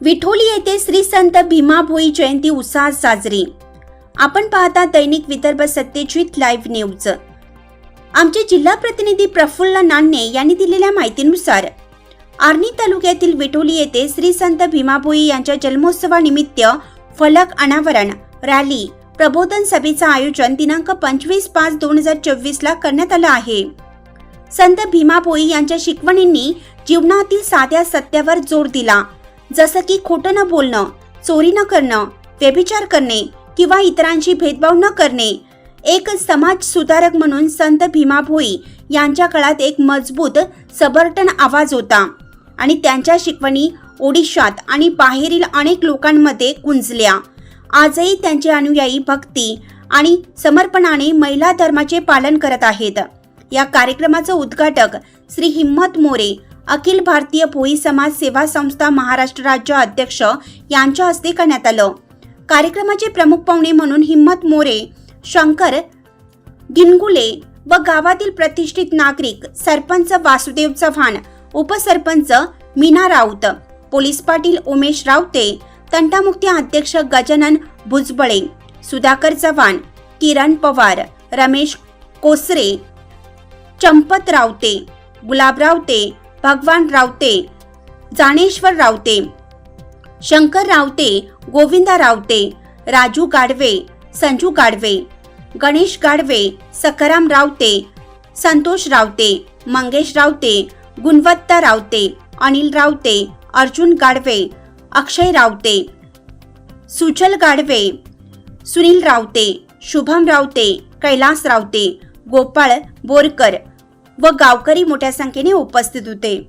विठोली येथे श्री संत भीमाभोई जयंती उत्साहात साजरी. आपण पाहता दैनिक विदर्भ सत्यजित लाईव्ह न्यूज आमचे जिल्हा प्रतिनिधी प्रफुल्ल नान्ने यांनी दिलेल्या माहितीनुसार आर्णी तालुक्यातील विठोली येथे श्री संत भीमाभोई यांच्या जन्मोत्सवानिमित्त फलक अनावरण रॅली प्रबोधन सभेचं आयोजन दिनांक पंचवीस पाच दोन हजार चोवीस ला करण्यात आलं आहे. संत भीमाभोई यांच्या शिकवणींनी जीवनातील साध्या सत्यावर जोर दिला. जसं की खोटं न बोलणं चोरी न करणं व्यभिचार करणे किंवा इतरांशी भेदभाव न करणे. एक समाज सुधारक म्हणून संत भीमा भोई यांच्या काळात एक मजबूत सबर्टन आवाज होता आणि त्यांच्या शिकवणी ओडिशात आणि बाहेरील अनेक लोकांमध्ये गुंजल्या. आजही त्यांचे अनुयायी भक्ती आणि समर्पणाने महिला धर्माचे पालन करत आहेत. या कार्यक्रमाचं उद्घाटक श्री हिम्मत मोरे अखिल भारतीय भोई समाज सेवा संस्था महाराष्ट्र राज्य अध्यक्ष यांच्या हस्ते करण्यात आलं. कार्यक्रमाचे प्रमुख पाहुणे म्हणून हिम्मत मोरे शंकर गिनगुले व गावातील प्रतिष्ठित नागरिक सरपंच वासुदेव चव्हाण उपसरपंच मीना राऊत पोलीस पाटील उमेश रावते तंटामुक्ती अध्यक्ष गजानन भुजबळे सुधाकर चव्हाण किरण पवार रमेश कोसरे चंपत रावते गुलाब रावते भगवान रावते जाणेश्वर रावते शंकर रावते गोविंदा रावते राजू गाडवे संजू गाडवे गणेश गाडवे सखाराम रावते संतोष रावते मंगेश रावते गुणवत्ता रावते अनिल रावते अर्जुन गाडवे अक्षय रावते सुचल गाडवे सुनील रावते शुभम रावते कैलास रावते गोपाळ बोरकर. व गावकरी मोठ्या संख्येने उपस्थित होते.